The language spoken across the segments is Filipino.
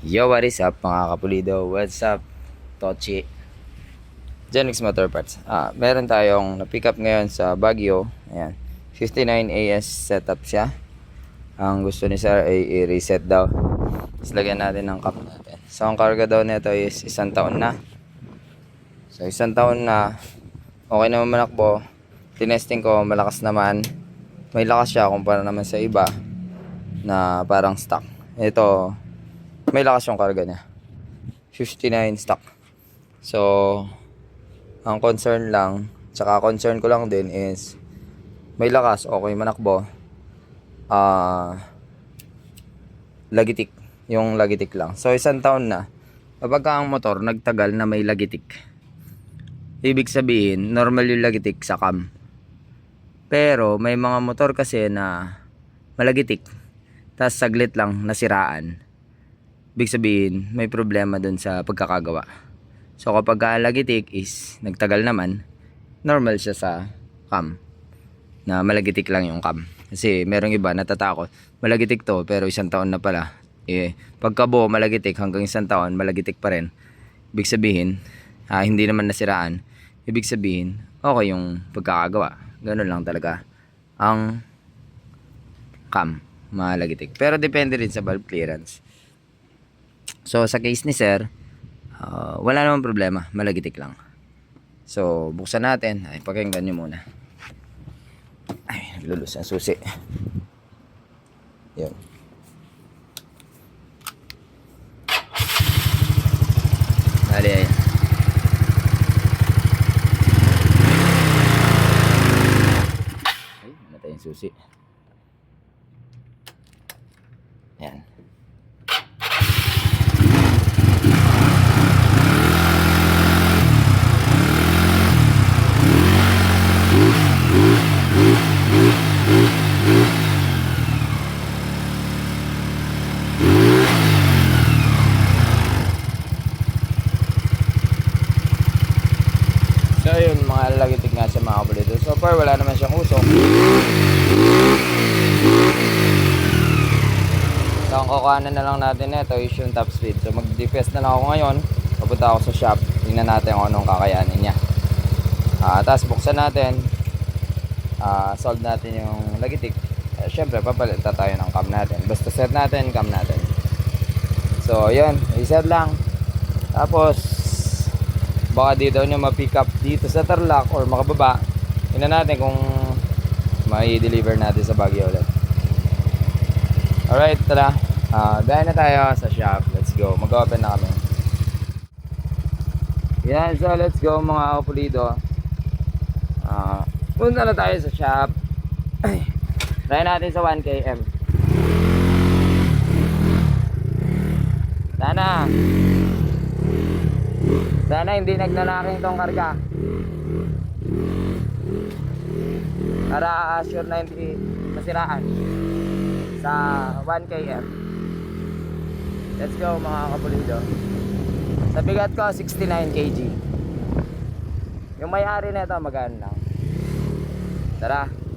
Yo, what is up mga kapulido? What's up, Tochi? Genix Motor Parts. Ah, meron tayong na-pick up ngayon sa Baguio. Ayan. 59 AS setup siya. Ang gusto ni Sir ay i-reset daw. Tapos lagyan natin ng cup natin. So, ang karga daw nito is isang taon na. So, isang taon na. Okay naman manakbo. Tinesting ko, malakas naman. May lakas siya kumpara naman sa iba na parang stock. Ito, may lakas yung karga niya. 59 stock. So, ang concern lang, tsaka concern ko lang din is, may lakas, okay manakbo. Ah, lagitik. Yung lagitik lang. So, isang taon na. Kapag ka ang motor nagtagal na may lagitik, ibig sabihin, normal yung lagitik sa cam. Pero, may mga motor kasi na malagitik. Tapos saglit lang nasiraan. Ibig sabihin, may problema dun sa pagkakagawa. So kapag lagitik is nagtagal naman, normal siya sa cam. Na malagitik lang yung cam. Kasi merong iba natatakot, malagitik to pero isang taon na pala. Eh, pagkabuo malagitik hanggang isang taon, malagitik pa rin. Ibig sabihin, ah, hindi naman nasiraan. Ibig sabihin, okay yung pagkakagawa. Ganun lang talaga. Ang cam, malagitik. Pero depende rin sa valve clearance. So, sa case ni Sir, ah, wala namang problema. Malagitik lang. So, buksan natin. Ay, pakinggan nyo muna. Ay, naglulus ang susi. Yun. Bali, ay. Ay, namatay yung susi. Yan. So yun, mga lagitik nga siya mga kapulito. So far, wala naman siyang usok. So ang kukuhanan na lang natin ito is yung top speed. So mag-defest na lang ako ngayon. Papunta ako sa shop. Tingnan natin kung anong kakayanin niya. Ah, tapos buksan natin. Ah, solve natin yung lagitik. Eh, Siyempre, papalitan tayo ng cam natin. Basta set natin, cam natin. So, yun. I-set lang. Tapos, baka di daw niya ma-pick up dito sa Tarlac or makababa. Tingnan natin kung may deliver natin sa Baguio ulit. Alright, tara. Ah, dahil na tayo sa shop. Let's go. Mag-open na kami. Yan, so let's go mga kapulido. Ah, punta na tayo sa shop. Try natin sa 1km. Sana. Sana hindi nagnanaking tong karga. Para sure na hindi masiraan sa 1km. Let's go mga kapulido. Sa bigat ko 69 kg. Yung may-ari nito magano lang. Tara.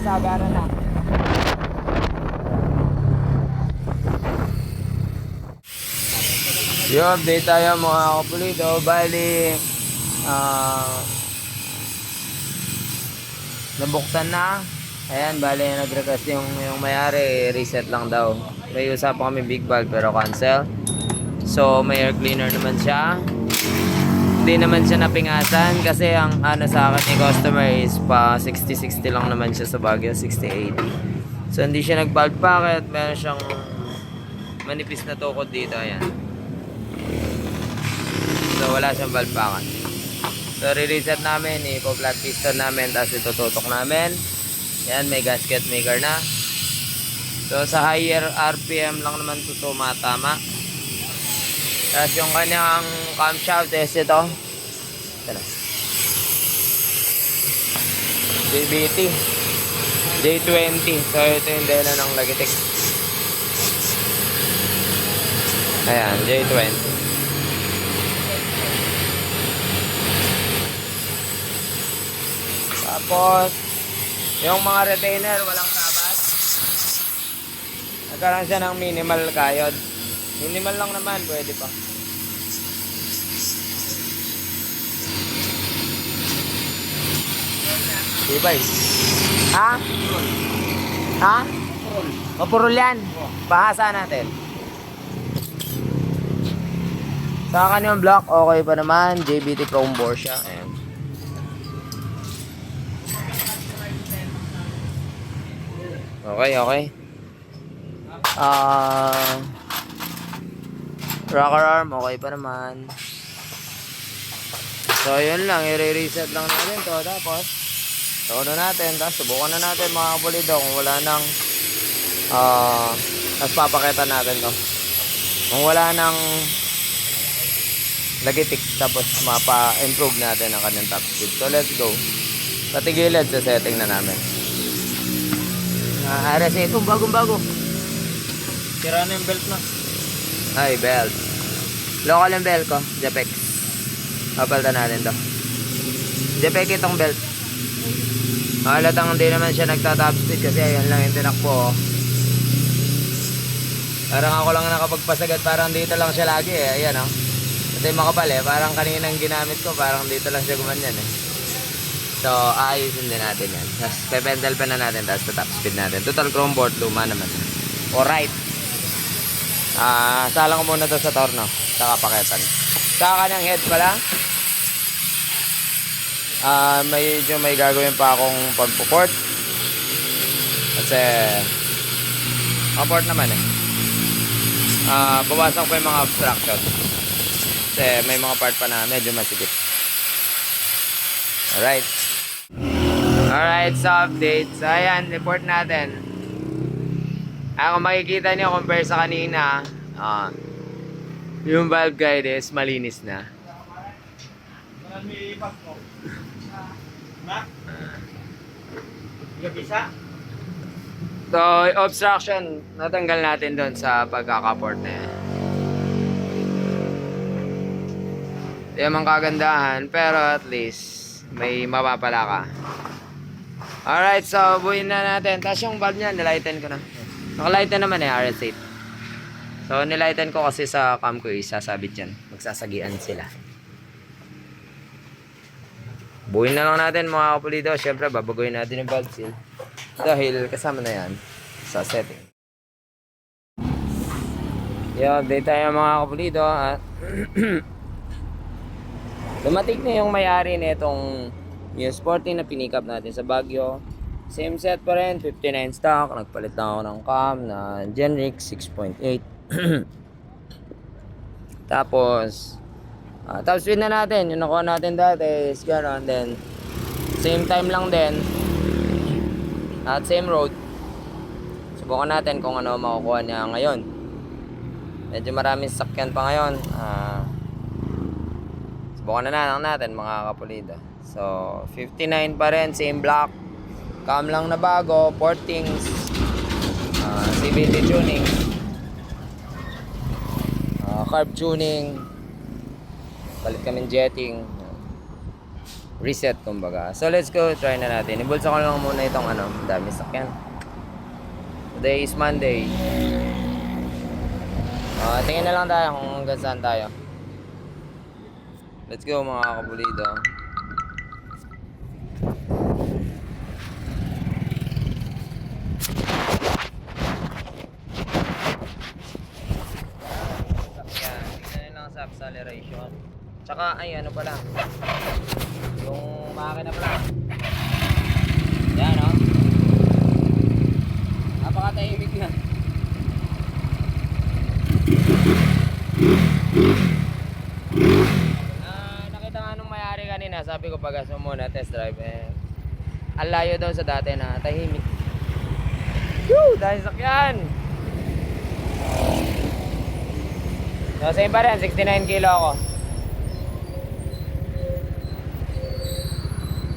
Na. Yung update tayo mga kapulito. Bali, ah, nabuksan na. Ayan, bali nag-request yung, yung mayari, reset lang daw. May usapan kami big bag pero cancel. So, may air cleaner naman siya. Hindi naman siya napingasan kasi ang ano sa akin ni customer is pa 60-60 lang naman siya sa Baguio, 60-80. So, hindi siya nag-bulk packet. Meron siyang manipis na tukod dito, ayan. So, wala siyang valve packet. So, re-reset namin, ipo-flat piston namin, tapos itututok namin. Yan, may gasket maker na. So, sa higher RPM lang naman ito tumatama. Tapos yung kanyang camshaft is ito. Ito na. JBT. J20. So, ito yung dela ng lagitik. Ayan, J20. Tapos, yung mga retainer, walang tabas. Nagkaroon siya ng minimal kayod. Minimal lang naman, pwede pa. Ibay. Ha? Ha? Mapurol yan. Bahasa natin. Sa kanyang block, okay pa naman. JBT Chrome bore siya. Ayan. Okay, okay. Ah... rocker arm, okay pa naman. So, yun lang. I-reset lang natin to. Tapos, Tono natin. Tapos, subukan na natin mga kapulido kung wala nang ah tapos papakita natin to. Kung wala nang lagitik tapos mapa-improve natin ang kanyang top speed. So, let's go. Patigilid sa setting na namin. Ah, RS8. Oh, bagong-bago. Sira na yung belt na. Ay, belt. Local yung belt ko. Jepex. Papalitan natin to. Jepex itong belt. Halatang hindi naman siya nagta-top speed kasi ayan lang yung tinakbo. oh. Parang ako lang nakapagpasagat. Parang dito lang siya lagi eh. Ayan oh. Yung makapal eh. Parang kaninang ginamit ko. Parang dito lang siya gumanyan eh. So, aayusin din natin yan. Tapos, pepentel pa na natin. Tapos, top speed natin. Total chrome board. Luma naman. Alright. Ah, salang ko muna to sa torno. Sa kapaketan. Sa kanyang head pala. Ah, medyo may gagawin pa akong pagpuport. Kasi kaport naman eh. Ah, bawasan ko yung mga obstruction. Kasi may mga part pa na medyo masikip. Alright. Alright, so update. So ayan, report natin. Ah, kung makikita niyo compare sa kanina, ah, yung valve guide is malinis na. So, obstruction, natanggal natin doon sa pagkakaport na yan. Di naman kagandahan, pero at least may mapapala ka. Alright, so buuin na natin. Tapos yung valve niya, nilighten ko na. Nakalighten naman eh, RS8. So, nilighten ko kasi sa cam ko isasabit yan. Magsasagian sila. Buuin na lang natin mga kapulido. Siyempre, babaguhin natin yung valve seal. Dahil kasama na yan sa setting. Yeah, update tayo mga kapulido. At dumating na yung may-ari nitong yung sporting na pinikap natin sa Baguio. Same set pa rin, 59 stock. Nagpalit lang ako ng cam na Genrix 6.8. Tapos, ah, top speed na natin. Yung nakuha natin dati is gano'n. Then, same time lang din. At same road. Subukan natin kung ano makukuha niya ngayon. Medyo maraming sakyan pa ngayon. Ah, subukan na lang natin mga kapulido. So, 59 pa rin, same block. Cam lang na bago, portings, ah, CVT tuning, ah, carb tuning, balit kami jetting. reset kumbaga. So let's go, try na natin. Ibulsa ko lang muna itong ano, dami sakyan. Today is Monday. Ah, tingin na lang tayo kung hanggang saan tayo. Let's go mga kapulido. Sakyan. Tingnan lang sa acceleration. Tsaka ay ano pala. Yung makina pala. Yan oh. Napakatahimik na. Ah, nakita nga nung mayari kanina, sabi ko pag mo muna test drive eh. Ang daw sa dati na tahimik. Woo! Dahil sakyan! So, same pa rin, 69 kilo ako.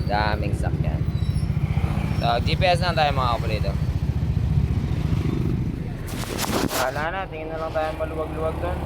Daming sakyan. So, GPS na tayo mga kapulito. Wala na, tingin na lang tayo maluwag-luwag doon.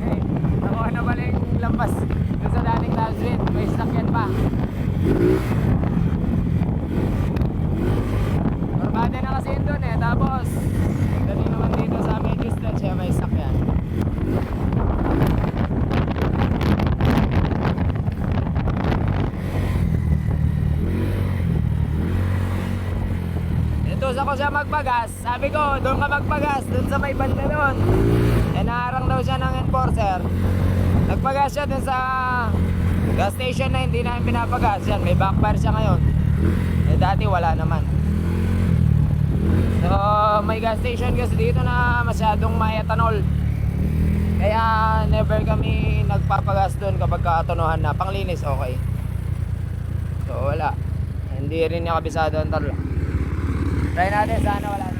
Okay. Nakuha na pala yung lampas. Doon sa dating Taal Street. May sakyan pa. Barbada na kasi yun doon eh. Tapos, dali naman dito sa may distance siya may sakyan. Ito ako siya magpagas. Sabi ko, doon ka magpagas. Doon sa may banda doon. Eh, naharang daw siya ng enforcer. Nagpagas siya dun sa gas station na hindi namin pinapagas. Yan, may backfire siya ngayon. Eh, dati wala naman. So, may gas station kasi dito na masyadong may ethanol. Kaya never kami nagpapagas doon kapag katunuhan na. Panglinis, okay. So, wala. Hindi rin niya kabisado ang talo. Try natin, sana wala nang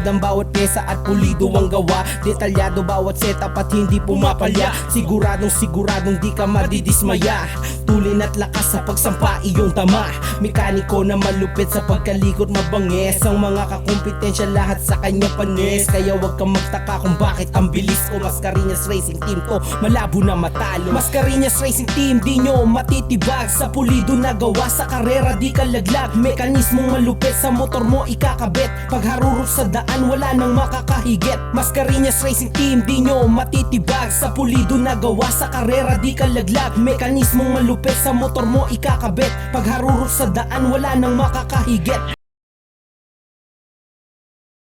Kalidad ang bawat pyesa at pulido ang gawa. Detalyado bawat setup at hindi pumapalya. Siguradong siguradong di ka madidismaya. Tulin at lakas sa pagsampa iyong tama. Mekaniko na malupit sa pagkalikot mabanges Ang mga kakumpetensya. Lahat sa kanya panes. Kaya wag kang magtaka kung bakit ang bilis ko. Mascarinas Racing Team ko malabo na matalo. Mascarinas Racing Team di nyo matitibag. Sa pulido na gawa sa karera di ka laglag. Mekanismong malupit sa motor mo ikakabit. Pag harurot sa daan wala nang makakahigit? Mascarinas Racing Team di nyo matitibag. Sa pulido na gawa sa karera di ka laglag. Mekanismong malupit sa motor mo ikakabit. Pag harurot sa daan wala nang makakahigit